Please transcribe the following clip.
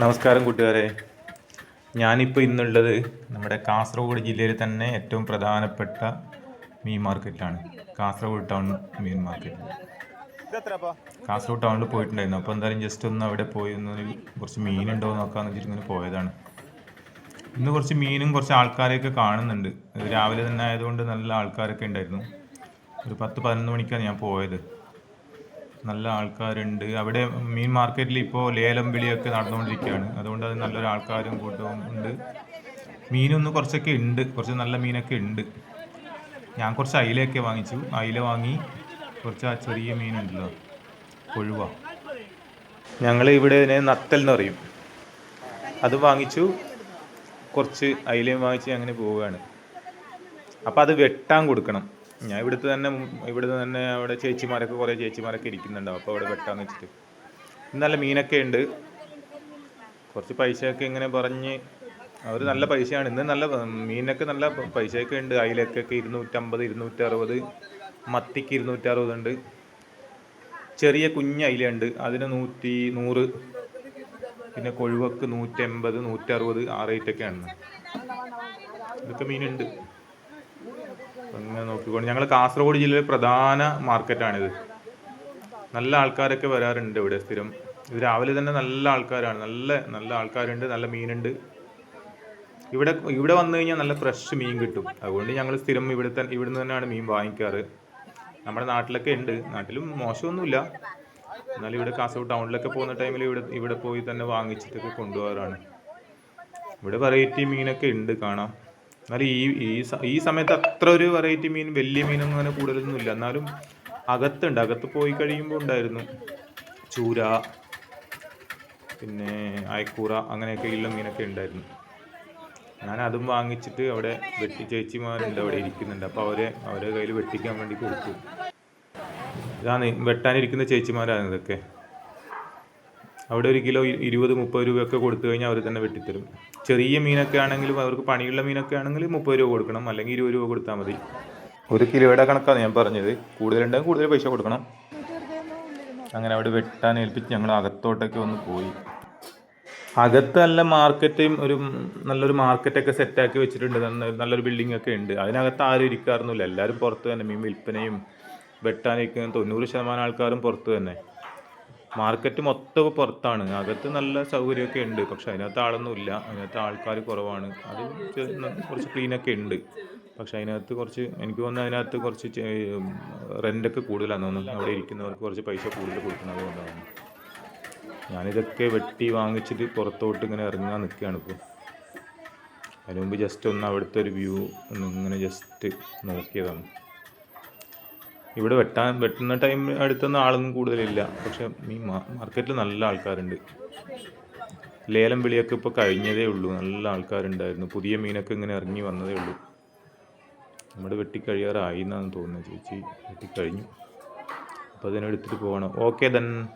നമസ്കാരം കൂട്ടുകാരെ. ഞാനിപ്പോൾ ഇന്നുള്ളത് നമ്മുടെ കാസർഗോഡ് ജില്ലയിൽ തന്നെ ഏറ്റവും പ്രധാനപ്പെട്ട മീൻ മാർക്കറ്റിലാണ്. കാസർഗോഡ് ടൗൺ മീൻ മാർക്കറ്റ്. കാസർഗോഡ് ടൗണിൽ പോയിട്ടുണ്ടായിരുന്നു. അപ്പോൾ എന്തായാലും ജസ്റ്റ് ഒന്ന് അവിടെ പോയി ഒന്ന് കുറച്ച് മീനുണ്ടോ എന്ന് നോക്കാമെന്ന് വെച്ചിട്ട് ഇങ്ങനെ പോയതാണ്. ഇന്ന് കുറച്ച് മീനും കുറച്ച് ആൾക്കാരെയൊക്കെ കാണുന്നുണ്ട്. രാവിലെ തന്നെ ആയതുകൊണ്ട് നല്ല ആൾക്കാരൊക്കെ ഉണ്ടായിരുന്നു. ഒരു പത്ത് പതിനൊന്ന് മണിക്കാണ് ഞാൻ പോയത്. നല്ല ആൾക്കാരുണ്ട്. അവിടെ മീൻ മാർക്കറ്റിൽ ഇപ്പോൾ ലേലം വിളിയൊക്കെ നടന്നുകൊണ്ടിരിക്കുകയാണ്. അതുകൊണ്ട് അത് നല്ലൊരു ആൾക്കാരും കൂട്ടവും ഉണ്ട്. മീനൊന്നും കുറച്ചൊക്കെ ഉണ്ട്. കുറച്ച് നല്ല മീനൊക്കെ ഉണ്ട്. ഞാൻ കുറച്ച് അയിലയൊക്കെ വാങ്ങിച്ചു. അയില വാങ്ങി കുറച്ച് ആ ചെറിയ മീനുണ്ടല്ലോ. കൊഴുവ. ഞങ്ങൾ ഇവിടെ ഇതിനെ നത്തൽ എന്ന് പറയും. അത് വാങ്ങിച്ചു. കുറച്ച് അയിലയും വാങ്ങിച്ച് അങ്ങനെ പോവുകയാണ്. അപ്പോൾ അത് വെട്ടാൻ കൊടുക്കണം. ഞാൻ ഇവിടുത്തെ തന്നെ ഇവിടുന്ന് തന്നെ അവിടെ ചേച്ചിമാരൊക്കെ കുറേ ചേച്ചിമാരൊക്കെ ഇരിക്കുന്നുണ്ടാവും അപ്പോൾ അവിടെ വെട്ടാന്ന് വെച്ചിട്ട്. നല്ല മീനൊക്കെ ഉണ്ട്. കുറച്ച് പൈസയൊക്കെ ഇങ്ങനെ പറഞ്ഞ് അവർ നല്ല പൈസയാണ്. ഇന്ന് നല്ല മീനൊക്കെ നല്ല പൈസയൊക്കെ ഉണ്ട്. അയിലക്കൊക്കെ ഇരുന്നൂറ്റമ്പത് ഇരുന്നൂറ്ററുപത് മത്തിക്ക് ഇരുന്നൂറ്ററുപത് ഉണ്ട്. ചെറിയ കുഞ്ഞ് അയിലുണ്ട്. അതിന് നൂറ്റി നൂറ്. പിന്നെ കൊഴുവക്ക് നൂറ്റമ്പത് നൂറ്ററുപത് ആ റേറ്റൊക്കെയാണ് ഇതൊക്കെ മീനുണ്ട്. അങ്ങനെ നോക്കിക്കോണ്ട് ഞങ്ങൾ കാസർഗോഡ് ജില്ലയിലെ പ്രധാന മാർക്കറ്റാണിത്. നല്ല ആൾക്കാരൊക്കെ വരാറുണ്ട് ഇവിടെ സ്ഥിരം. ഇത് രാവിലെ തന്നെ നല്ല ആൾക്കാരാണ്. നല്ല നല്ല ആൾക്കാരുണ്ട് നല്ല മീനുണ്ട്. ഇവിടെ ഇവിടെ വന്നു കഴിഞ്ഞാൽ നല്ല ഫ്രഷ് മീൻ കിട്ടും. അതുകൊണ്ട് ഞങ്ങൾ സ്ഥിരം ഇവിടെ തന്നെ ഇവിടെ നിന്ന് തന്നെയാണ് മീൻ വാങ്ങിക്കാറ്. നമ്മുടെ നാട്ടിലൊക്കെ ഉണ്ട്. നാട്ടിലും മോശമൊന്നുമില്ല. എന്നാലും ഇവിടെ കാസർഗോഡ് ടൗണിലൊക്കെ പോകുന്ന ടൈമിൽ ഇവിടെ ഇവിടെ പോയി തന്നെ വാങ്ങിച്ചിട്ടൊക്കെ കൊണ്ടുപോകാറാണ്. ഇവിടെ വെറൈറ്റി മീനൊക്കെ ഉണ്ട് കാണാം. എന്നാലും ഈ ഈ ഈ സമയത്ത് അത്ര ഒരു വെറൈറ്റി മീൻ വലിയ മീനൊന്നും അങ്ങനെ കൂടുതലൊന്നും ഇല്ല എന്നാലും അകത്തുണ്ട്. അകത്ത് പോയി കഴിയുമ്പോൾ ഉണ്ടായിരുന്നു. ചൂര പിന്നെ അയക്കൂറ അങ്ങനെയൊക്കെ ഉള്ള മീനൊക്കെ ഉണ്ടായിരുന്നു. ഞാൻ അതും വാങ്ങിച്ചിട്ട് അവിടെ വെട്ടി ചേച്ചിമാരുണ്ട് അവിടെ ഇരിക്കുന്നുണ്ട്. അപ്പോൾ അവരെ അവരെ കയ്യിൽ വെട്ടിക്കാൻ വേണ്ടി കൊടുത്തു. ഇതാണ് വെട്ടാനിരിക്കുന്ന ചേച്ചിമാരാണ് ഇതൊക്കെ. അവിടെ ഒരു കിലോ ഇരുപത് മുപ്പത് രൂപയൊക്കെ കൊടുത്തു കഴിഞ്ഞാൽ അവർ തന്നെ വെട്ടിത്തരും. ചെറിയ മീനൊക്കെ ആണെങ്കിലും അവർക്ക് പണിയുള്ള മീനൊക്കെ ആണെങ്കിൽ മുപ്പത് രൂപ കൊടുക്കണം അല്ലെങ്കിൽ ഇരുപത് രൂപ കൊടുത്താൽ മതി. ഒരു കിലോയുടെ കണക്കാണ് ഞാൻ പറഞ്ഞത്. കൂടുതലുണ്ടെങ്കിൽ കൂടുതൽ പൈസ കൊടുക്കണം. അങ്ങനെ അവിടെ വെട്ടാൻ ഏൽപ്പിച്ച് ഞങ്ങൾ അകത്തോട്ടൊക്കെ ഒന്ന് പോയി. അകത്ത് നല്ല മാർക്കറ്റും ഒരു നല്ലൊരു മാർക്കറ്റൊക്കെ സെറ്റാക്കി വെച്ചിട്ടുണ്ട്. നല്ലൊരു ബിൽഡിംഗ് ഒക്കെ ഉണ്ട്. അതിനകത്ത് ആരും ഇരിക്കാറൊന്നുമില്ല. എല്ലാവരും പുറത്ത് തന്നെ മീൻ വിൽപ്പനയും വെട്ടാനിരിക്കുന്ന തൊണ്ണൂറ് ശതമാനം ആൾക്കാരും പുറത്ത് തന്നെ. മാർക്കറ്റ് മൊത്തം പുറത്താണ്. അകത്ത് നല്ല സൗകര്യമൊക്കെ ഉണ്ട്. പക്ഷെ അതിനകത്ത് ആളൊന്നും ഇല്ല. അതിനകത്ത് ആൾക്കാർ കുറവാണ്. അത് കുറച്ച് ക്ലീനൊക്കെ ഉണ്ട്. പക്ഷെ അതിനകത്ത് കുറച്ച് എനിക്ക് തോന്നുന്നു അതിനകത്ത് കുറച്ച് റെന്റൊക്കെ കൂടുതലാണെന്ന് തോന്നുന്നു. അവിടെ ഇരിക്കുന്നവർക്ക് കുറച്ച് പൈസ കൂടുതൽ കൊടുക്കുന്നത് കൊണ്ടാണ്. ഞാനിതൊക്കെ വെട്ടി വാങ്ങിച്ചിട്ട് പുറത്തോട്ട് ഇങ്ങനെ ഇറങ്ങാൻ നിൽക്കുകയാണ് ഇപ്പോൾ അതിനുമുമ്പ് ജസ്റ്റ് ഒന്ന് അവിടുത്തെ ഒരു വ്യൂ ഒന്ന് ഇങ്ങനെ ജസ്റ്റ് നോക്കിയതാണ്. ഇവിടെ വെട്ടാൻ വെട്ടുന്ന ടൈം അടുത്തൊന്നും ആളൊന്നും കൂടുതലില്ല. പക്ഷെ ഈ മാർക്കറ്റിൽ നല്ല ആൾക്കാരുണ്ട്. ലേലം വിളിയൊക്കെ ഇപ്പോൾ കഴിഞ്ഞതേ ഉള്ളൂ. നല്ല ആൾക്കാരുണ്ടായിരുന്നു. പുതിയ മീനൊക്കെ ഇങ്ങനെ ഇറങ്ങി വന്നതേ ഉള്ളൂ. നമ്മുടെ വെട്ടിക്കഴിയാറായി എന്നാണ് തോന്നുന്നത് ചേച്ചി. വെട്ടിക്കഴിഞ്ഞു. അപ്പോൾ അതിനെടുത്തിട്ട് പോകണം. Okay then